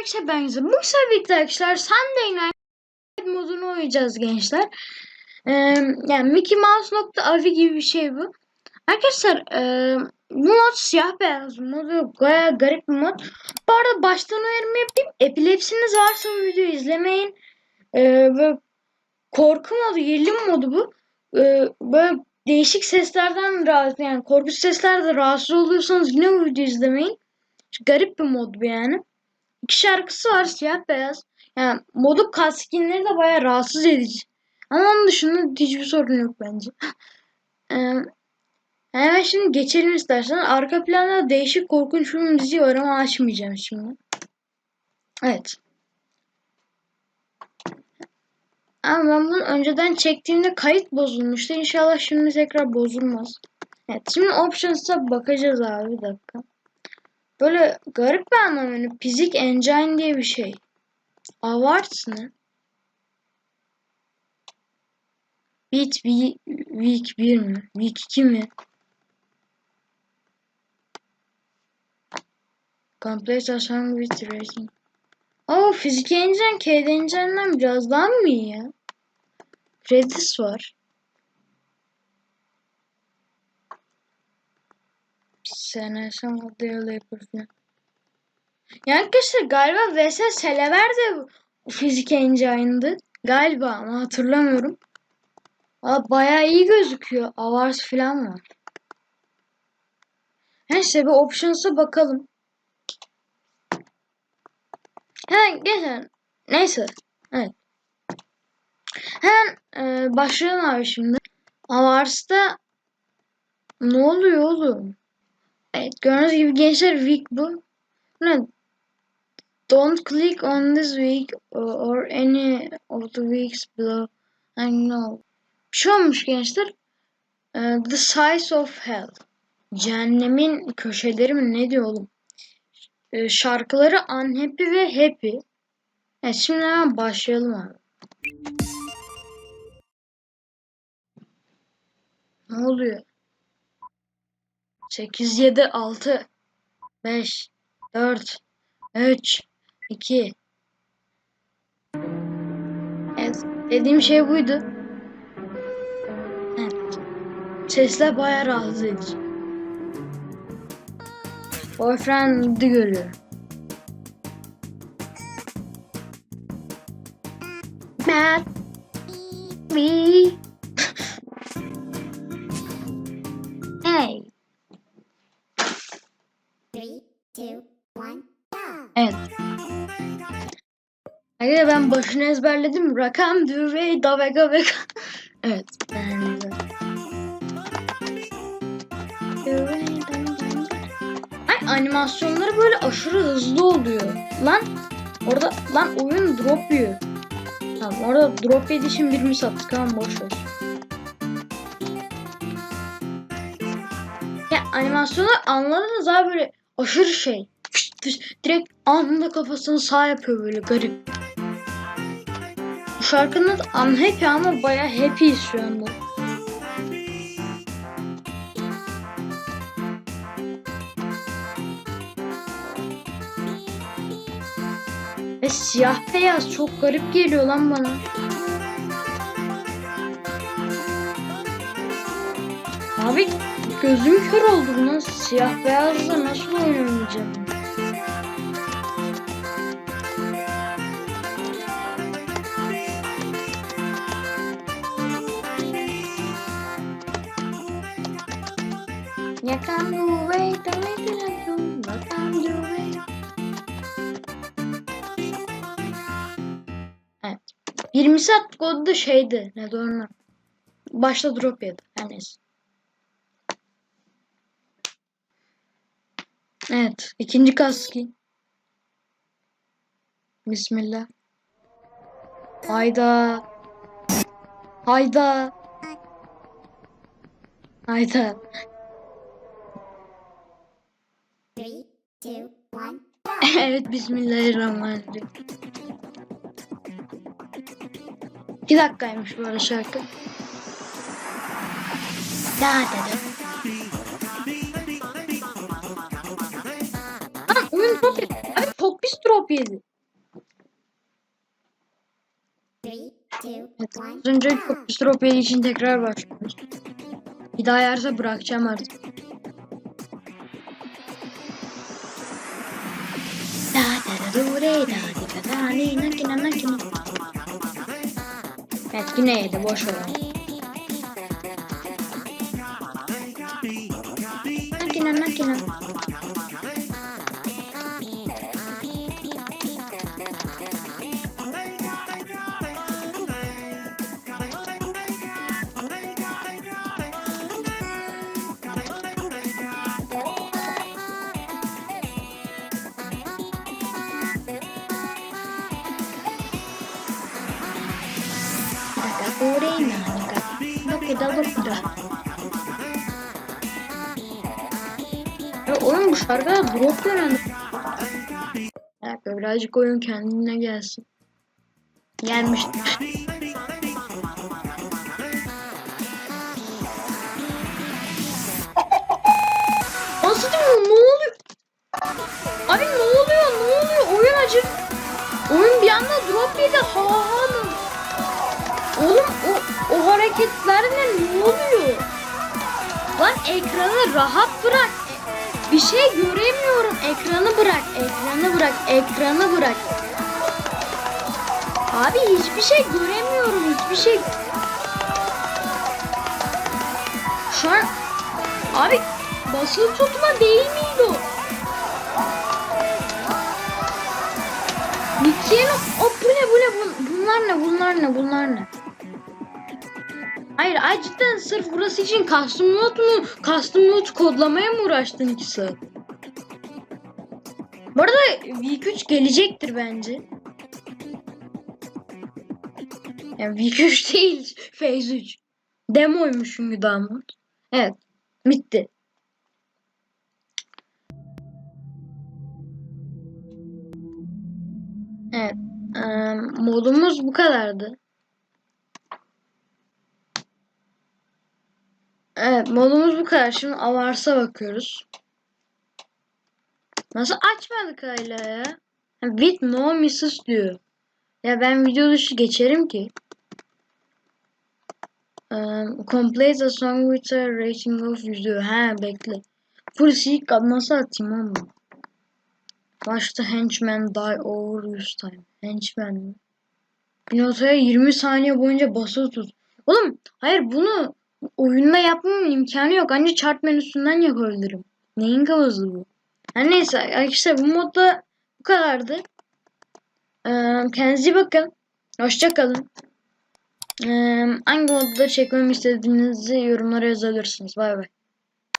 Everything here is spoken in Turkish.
arkadaşlar ben Yüzüm. Bu sefer arkadaşlar Sunday Night modunu oynayacağız gençler. Ee, yani Mickey Mouse nokta avi gibi bir şey bu. Arkadaşlar e, bu mod siyah beyaz modu baya garip bir mod. Bu arada baştan uyarımı yapayım. Epilepsiniz varsa bu videoyu izlemeyin. Ee, ve korku modu, gerilim modu bu. Ee, böyle değişik seslerden rahatsız yani korkunç seslerde rahatsız oluyorsanız yine bu videoyu izlemeyin. Garip bir mod bu yani. İki şarkısı var siyah beyaz. Yani modu kaskinleri de baya rahatsız edici. Ama onun dışında hiçbir sorun yok bence. ee, hemen şimdi geçelim istersen. Arka planda değişik korkunç bir müziği var ama açmayacağım şimdi. Evet. Ama ben bunu önceden çektiğimde kayıt bozulmuştu. İnşallah şimdi tekrar bozulmaz. Evet şimdi options'a bakacağız abi bir dakika. Böyle garip bir anlam yani. Physics Engine diye bir şey. Awards ne? Beat Week 1 mi? Week 2 mi? Complete a song with rating. Oo Physics Engine KD Engine'den biraz daha mı iyi ya? Redis var. Senesem adıyla yapıyor falan. Yani arkadaşlar galiba VS Selever de fizik engine'dı. Galiba ama hatırlamıyorum. Aa, bayağı iyi gözüküyor. Avars falan var. Neyse bir options'a bakalım. Hemen geçen. Neyse. Evet. Hemen e, başlayalım abi şimdi. Avars'ta ne oluyor oğlum? Evet gördüğünüz gibi gençler week bu. Ne? Don't click on this week or any of the weeks below. I know. Bir şey gençler. Uh, the size of hell. Cehennemin köşeleri mi ne diyor oğlum? Uh, şarkıları unhappy ve happy. Evet şimdi hemen başlayalım abi. Ne oluyor? 8, 7, 6, 5, 4, 3, 2. Evet, dediğim şey buydu. Evet. Sesler bayağı rahatsız edici. Boyfriend'i görüyor. Mad. Me. Arkadaşlar ben başını ezberledim. Rakam, düve, da vega evet. Ben de. Ay animasyonları böyle aşırı hızlı oluyor. Lan orada lan oyun drop yiyor. Tamam orada drop yediği için birini sattık ama boş ver. Ya animasyonlar anladınız abi böyle aşırı şey. Direkt anında kafasını sağ yapıyor böyle garip. Bu şarkının Unhappy ama baya happy şu anda. Ve siyah beyaz çok garip geliyor lan bana. Abi gözüm kör oldu buna. Siyah beyazla nasıl oynayacağım? You can do it, the way that I do, you can do it. Evet. 20 saat kodu da şeydi. Ne doğru. Başta drop yedi. Her neyse. Evet. ikinci kaski. Bismillah. Hayda. Hayda. Hayda. evet bismillahirrahmanirrahim. İki dakikaymış bu arada şarkı. Daha dedi. Ah oyun top yedi. Abi çok pis drop yedi. Evet, az önce çok pis drop yedi için tekrar başlıyoruz. Bir daha yerse bırakacağım artık. Evet yine yedi boş ver. Da da do re na ni ka. Bakıda bakıda. Ya oğlum bu şarkıda drop. Bir dakika birazcık oyun kendine gelsin. Gelmiş. Nasıl diyor? Ne oluyor? Abi ne oluyor? Ne oluyor? Oyun acı. Oyun bir anda drop yedi. Ha ha? Oğlum o, o hareketler ne? Ne oluyor? Lan ekranı rahat bırak. Bir şey göremiyorum. Ekranı bırak. Ekranı bırak. Ekranı bırak. Abi hiçbir şey göremiyorum. Hiçbir şey. Şu an abi basılı tutma değil miydi o? Mikro'nun o bu ne bu ne bu, bunlar ne bunlar ne bunlar ne? Hayır ay cidden sırf burası için custom mode mu custom mode kodlamaya mı uğraştın iki saat? Bu arada V3 gelecektir bence. Yani V3 değil Phase 3. Demoymuş çünkü damat. Evet. Bitti. Evet. eee, modumuz bu kadardı. Evet modumuz bu kadar. Şimdi Avars'a bakıyoruz. Nasıl açmadık hala ya? With no misses diyor. Ya ben video dışı geçerim ki. Um, complete a song with a rating of 100 diyor. Bekle. Full seek nasıl atayım ama? Watch the henchman die over 100 time. Henchman mi? Bir notaya 20 saniye boyunca basılı tut. Oğlum hayır bunu oyunda yapmamın imkanı yok. Ancak chart menüsünden yapabilirim. Neyin kafası bu? Her neyse arkadaşlar bu modda bu kadardı. Ee, kendinize iyi bakın. Hoşça kalın. Ee, hangi modda çekmemi istediğinizi yorumlara yazabilirsiniz. Bay bay.